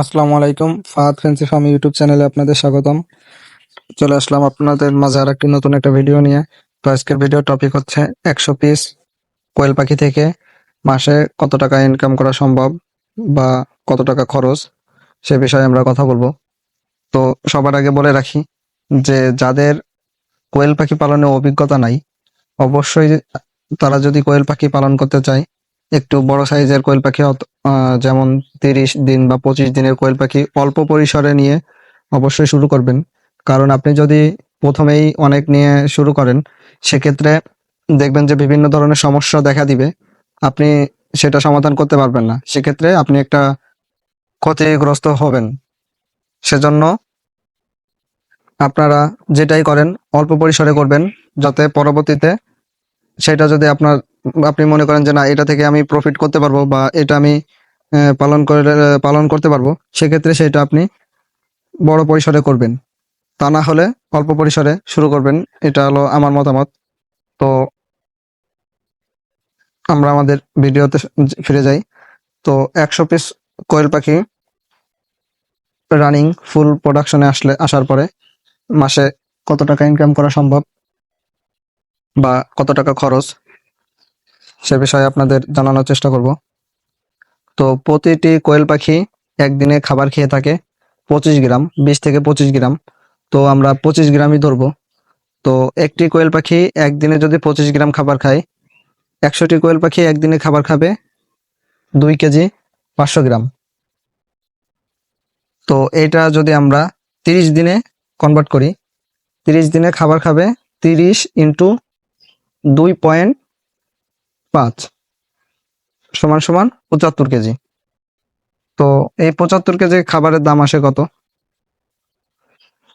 আসসালামু আলাইকুম। Fahad fancy farm YouTube চ্যানেলে আপনাদের স্বাগতম। চলে আসলাম আপনাদের মাঝে আর একটি নতুন একটা ভিডিও নিয়ে। তো আজকের ভিডিও টপিক হচ্ছে একশো পিস কোয়েল পাখি থেকে মাসে কত টাকা ইনকাম করা সম্ভব বা কত টাকা খরচ, সে বিষয়ে আমরা কথা বলব। তো সবার আগে বলে রাখি যে যাদের কোয়েল পাখি পালনে অভিজ্ঞতা নাই, অবশ্যই তারা যদি কোয়েল পাখি পালন করতে চায়, একটু বড় সাইজের কোয়েল পাখি যেমন তিরিশ দিন বা পঁচিশ দিনের কোয়েল পাখি অল্প পরিসরে নিয়ে অবশ্যই শুরু করবেন। কারণ আপনি যদি প্রথমেই অনেক নিয়ে শুরু করেন, সেক্ষেত্রে দেখবেন যে বিভিন্ন ধরনের সমস্যা দেখা দিবে। আপনি সেটা সমাধান করতে পারবেন না। সেক্ষেত্রে আপনি একটা ক্ষতিগ্রস্ত হবেন। সেজন্য আপনারা যেটাই করেন, অল্প পরিসরে করবেন, যাতে পরবর্তীতে সেটা যদি আপনার, আপনি মনে করেন যে না, এটা থেকে আমি প্রফিট করতে পারব বা এটা আমি পালন করে, পালন করতে পারব, সেক্ষেত্রে সেটা আপনি বড় পরিসরে করবেন। তা না হলে অল্প পরিসরে শুরু করবেন, এটা হলো আমার মতামত। তো আমরা আমাদের ভিডিওতে ফিরে যাই। তো একশো পিস কোয়েল পাখি রানিং ফুল প্রোডাকশনে আসলে, আসার পরে মাসে কত টাকা ইনকাম করা সম্ভব বা কত টাকা খরচ, সে বিষয়ে আপনাদের জানানোর চেষ্টা করব। তো প্রতিটি কোয়েল পাখি একদিনে খাবার খেয়ে থাকে পঁচিশ গ্রাম, বিশ থেকে পঁচিশ গ্রাম। তো আমরা পঁচিশ গ্রামই ধরবো। তো একটি কোয়েল পাখি একদিনে যদি পঁচিশ গ্রাম খাবার খায়, একশোটি কোয়েল পাখি একদিনে খাবার খাবে দুই কেজি পাঁচশো গ্রাম। তো এটা যদি আমরা তিরিশ দিনে কনভার্ট করি, তিরিশ দিনে খাবার খাবে তিরিশ ইন্টু দুই পয়েন্ট পাঁচ। সমান সমান পঁচাত্তর কেজি। তো এই পঁচাত্তর কেজি খাবারের দাম আসে কত?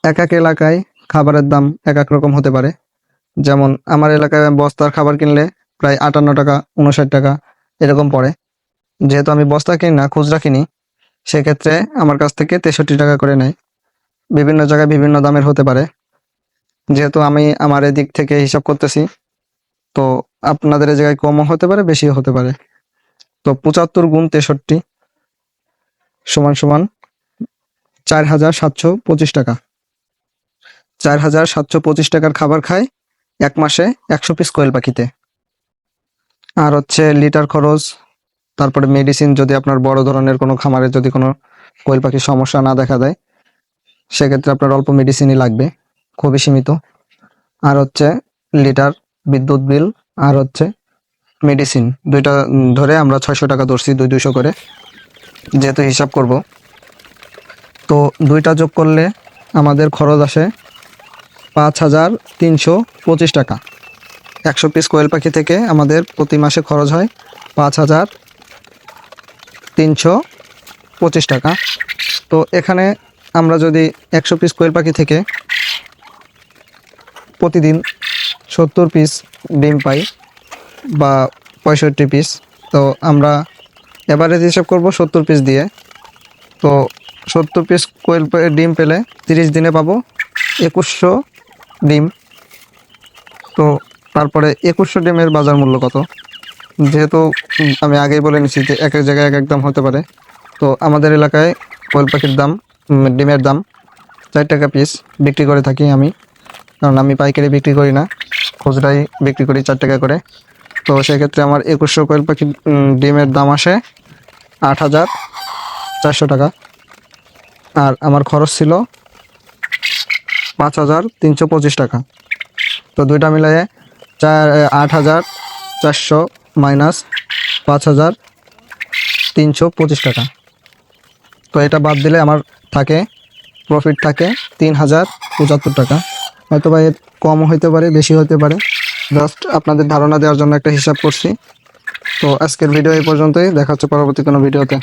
এক এক এলাকায় খাবারের দাম এক এক রকম হতে পারে। যেমন আমার এলাকায় বস্তার খাবার কিনলে প্রায় আটান্ন টাকা উনষাট টাকা এরকম পড়ে। যেহেতু আমি বস্তা কিনি না, খুচরা কিনি, সেক্ষেত্রে আমার কাছ থেকে তেষট্টি টাকা করে নেয়। বিভিন্ন জায়গায় বিভিন্ন দামের হতে পারে। যেহেতু আমি আমার এদিক থেকে হিসাব করতেছি, তো আপনাদের জায়গায় কমও হতে পারে, বেশিও হতে পারে। তো পঁচাত্তর গুণ তেষট্টি সমান সমান চার হাজার সাতশো পঁচিশ টাকা। চার হাজার সাতশো পঁচিশ টাকার খাবার খায় এক মাসে একশো পিস কোয়েল পাখিতে। আর হচ্ছে লিটার খরচ, তারপরে মেডিসিন যদি আপনার বড় ধরনের কোনো খামারে যদি কোনো কোয়েল পাখির সমস্যা না দেখা দেয়, সেক্ষেত্রে আপনার অল্প মেডিসিনই লাগবে, খুবই সীমিত। আর হচ্ছে লিটার বিদ্যুৎ বিল, আর হচ্ছে মেডিসিন দুইটা ধরে আমরা ছয়শো টাকা ধরছি, দুই দুইশো করে, যেহেতু হিসাব করব। তো দুইটা যোগ করলে আমাদের খরচ আসে পাঁচ হাজার তিনশো পঁচিশ টাকা। একশো পিস কোয়েল পাখি থেকে আমাদের প্রতি মাসে খরচ হয় পাঁচ হাজার তিনশো পঁচিশ টাকা। তো এখানে আমরা যদি একশো পিস কোয়েল পাখি থেকে প্রতিদিন সত্তর পিস ডিম পাই বা পঁয়ষট্টি পিস তো আমরা এভারেজ হিসাব করব সত্তর পিস দিয়ে। তো সত্তর পিস কোয়েল ডিম পেলে তিরিশ দিনে পাবো একুশশো ডিম। তো তারপরে একুশশো ডিমের বাজার মূল্য কত? যেহেতু আমি আগেই বলে নিছি যে এক এক জায়গায় এক এক দাম হতে পারে। তো আমাদের এলাকায় কোয়েল পাখির দাম ডিমের দাম চার টাকা পিস বিক্রি করে থাকি আমি। কারণ আমি পাইকারি বিক্রি করি না, খুচরাই বিক্রি করি চার টাকা করে। তো সেক্ষেত্রে আমার একুশশো কোয়েল পাখি ডিমের দাম আসে আট হাজার চারশো টাকা। আর আমার খরচ ছিল পাঁচ হাজার তিনশো পঁচিশ টাকা। তো দুইটা মিলিয়ে চার আট হাজার চারশো মাইনাস পাঁচ হাজার তিনশো পঁচিশ টাকা। তো এটা বাদ দিলে আমার থাকে প্রফিট থাকে তিন হাজার পঁচাত্তর টাকা। হয়তো বা এর কম হইতে পারে, বেশি হতে পারে। জাস্ট আপনাদের ধারণা দেওয়ার জন্য একটা হিসাব করছি। তো আজকের ভিডিও এই পর্যন্তই। দেখা হচ্ছে পরবর্তী কোনো ভিডিওতে